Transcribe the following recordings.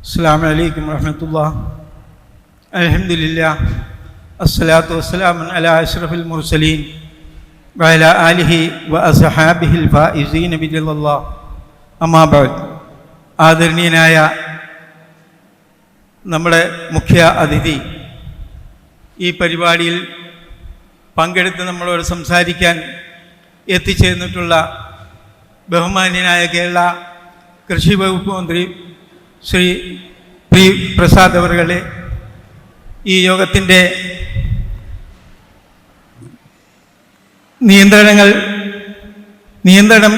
അസ്സാം വലൈക്കും വാഹമത്തുള്ള അലഹമില്ല അസ്സലാത്തു വസ്സലാമൻ അല അഷ്റഫുൽ മുർസലീൻ. വഅല ആലിഹി വഅസ്ഹാബിഹിൽ അസഹാബിഹിൽ ഫായിസീൻ ബിദില്ലാ അമ്മാബാദ് ആദരണീയനായ നമ്മുടെ മുഖ്യ അതിഥി ഈ പരിപാടിയിൽ പങ്കെടുത്ത് നമ്മളോട് സംസാരിക്കാൻ എത്തിച്ചേർന്നിട്ടുള്ള ബഹുമാന്യനായ കേരള കൃഷി വകുപ്പ് മന്ത്രി ശ്രീ പി പ്രസാദ് അവറുകളെ ഈ യോഗത്തിന്റെ നിയന്ത്രണങ്ങൾ നിയന്ത്രണം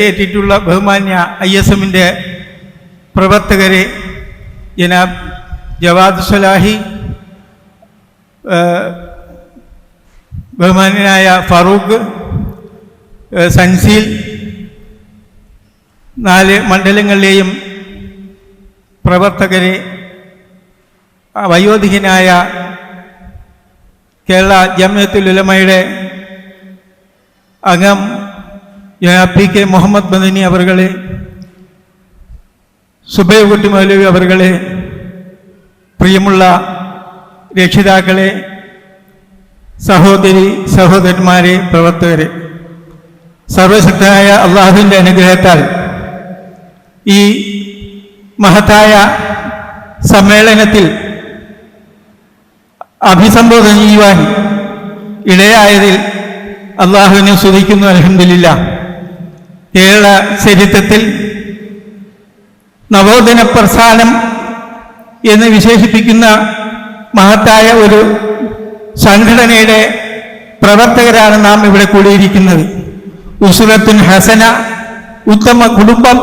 ഏറ്റിട്ടുള്ള ബഹുമാന്യ ഐ എസ് എമ്മിന്റെ പ്രവർത്തകരെ ജനാബ് ജവാദ് സലാഹി ബഹുമാന്യനായ ഫറൂഖ് സൻസീൽ നാല് മണ്ഡലങ്ങളിലെയും പ്രവർത്തകരെ വയോധികനായ കേരള ജമിയത്തുൽ ഉലമയുടെ അംഗം പി കെ മുഹമ്മദ് മദനി അവർകളെ സുബൈകുട്ടി മൗലവി അവർകളെ പ്രിയമുള്ള രക്ഷിതാക്കളെ സഹോദരി സഹോദരന്മാരെ പ്രവർത്തകരെ. സർവശക്തനായ അള്ളാഹുവിന്റെ അനുഗ്രഹത്താൽ ഈ മഹത്തായ സമ്മേളനത്തിൽ അഭിസംബോധന ചെയ്യുവാൻ ഇടയായതിൽ അള്ളാഹുവിനെ സ്തുതിക്കുന്നു അലഹമില്ല കേരള ചരിത്രത്തിൽ നവോദന പ്രസ്ഥാനം എന്ന് വിശേഷിപ്പിക്കുന്ന മഹത്തായ ഒരു സംഘടനയുടെ പ്രവർത്തകരാണ് നാം ഇവിടെ കൂടിയിരിക്കുന്നത്. ഉസുരത്തിൻ ഹസന ഉത്തമ കുടുംബം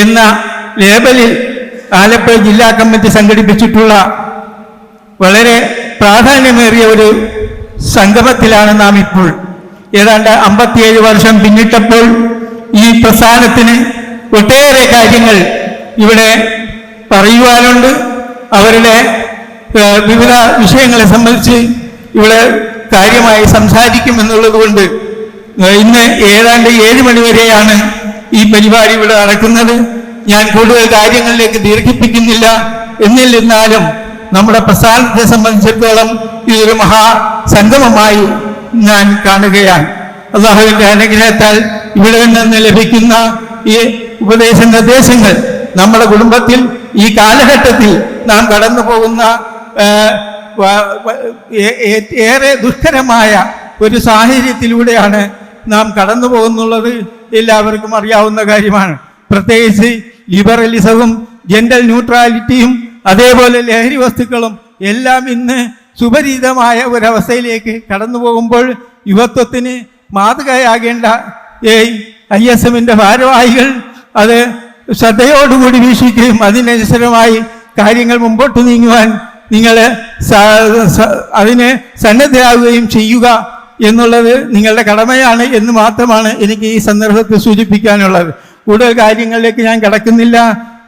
എന്ന ലേബലിൽ ആലപ്പുഴ ജില്ലാ കമ്മിറ്റി സംഘടിപ്പിച്ചിട്ടുള്ള വളരെ പ്രാധാന്യമേറിയ ഒരു സംഗമത്തിലാണ് നാം ഇപ്പോൾ. ഏതാണ്ട് അമ്പത്തിയേഴ് വർഷം പിന്നിട്ടപ്പോൾ ഈ പ്രസ്ഥാനത്തിന് ഒട്ടേറെ കാര്യങ്ങൾ ഇവിടെ പറയുവാനുണ്ട്. അവരുടെ വിവിധ വിഷയങ്ങളെ സംബന്ധിച്ച് ഇവിടെ കാര്യമായി സംസാരിക്കും എന്നുള്ളത് കൊണ്ട് ഇന്ന് ഏതാണ്ട് ഏഴ് മണിവരെയാണ് ഈ പരിപാടി ഇവിടെ നടക്കുന്നത്. ഞാൻ കൂടുതൽ കാര്യങ്ങളിലേക്ക് ദീർഘിപ്പിക്കുന്നില്ല. എന്നിരുന്നാലും നമ്മുടെ പ്രസ്ഥാനത്തെ സംബന്ധിച്ചിടത്തോളം ഇതൊരു മഹാസംഗമമായി ഞാൻ കാണുകയാണ്. അള്ളാഹുവിന്റെ അനുഗ്രഹത്താൽ ഇവിടെ നിന്ന് ലഭിക്കുന്ന ഈ ഉപദേശ നിർദ്ദേശങ്ങൾ നമ്മുടെ കുടുംബത്തിൽ ഈ കാലഘട്ടത്തിൽ നാം കടന്നു പോകുന്ന ഏറെ ദുഷ്കരമായ ഒരു സാഹചര്യത്തിലൂടെയാണ് നാം കടന്നു പോകുന്നുള്ളത് എല്ലാവർക്കും അറിയാവുന്ന കാര്യമാണ്. പ്രത്യേകിച്ച് ലിബറലിസവും ജെൻഡർ ന്യൂട്രാലിറ്റിയും അതേപോലെ ലഹരി വസ്തുക്കളും എല്ലാം ഇന്ന് സുപരീതമായ ഒരവസ്ഥയിലേക്ക് കടന്നു പോകുമ്പോൾ യുവത്വത്തിന് മാതൃകയാകേണ്ട ഐ എസ് എമ്മിന്റെ ഭാരവാഹികൾ അത് ശ്രദ്ധയോടുകൂടി വീക്ഷിക്കുകയും അതിനനുസരമായി കാര്യങ്ങൾ മുമ്പോട്ട് നീങ്ങുവാൻ നിങ്ങൾ അതിന് സന്നദ്ധരാകുകയും ചെയ്യുക എന്നുള്ളത് നിങ്ങളുടെ കടമയാണ് എന്ന് മാത്രമാണ് എനിക്ക് ഈ സന്ദർഭത്തിൽ സൂചിപ്പിക്കാനുള്ളത്. കൂടുതൽ കാര്യങ്ങളിലേക്ക് ഞാൻ കടക്കുന്നില്ല.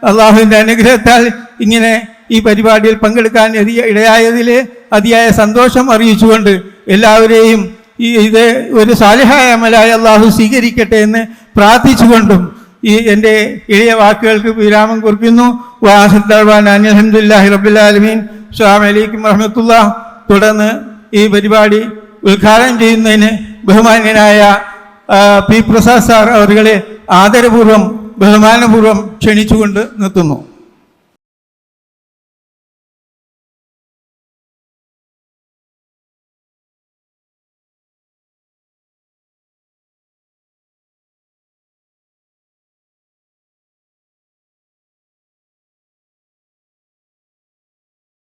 അള്ളാഹുവിന്റെ അനുഗ്രഹത്താൽ ഇങ്ങനെ ഈ പരിപാടിയിൽ പങ്കെടുക്കാൻ ഇടയ- ഇടയായതിൽ അതിയായ സന്തോഷം അറിയിച്ചുകൊണ്ട് എല്ലാവരെയും ഈ ഇത് ഒരു സാലിഹായ അമലായ അള്ളാഹു സ്വീകരിക്കട്ടെ എന്ന് പ്രാർത്ഥിച്ചുകൊണ്ടും ഈ എന്റെ എളിയ വാക്കുകൾക്ക് വിരാമം കുറിക്കുന്നു. വാഹദ്ദാൻ അലഹമുല്ലാഹി റബുല്ലാലമീൻ അസ്സാം വലൈക്കും വറഹമത്തുള്ള തുടർന്ന് ഈ പരിപാടി ഉദ്ഘാടനം ചെയ്യുന്നതിന് ബഹുമാന്യനായ പി പ്രസാദ് സാർ അവരുകളെ ആദരപൂർവം ബഹുമാനപൂർവം ക്ഷണിച്ചുകൊണ്ട് നിർത്തുന്നു.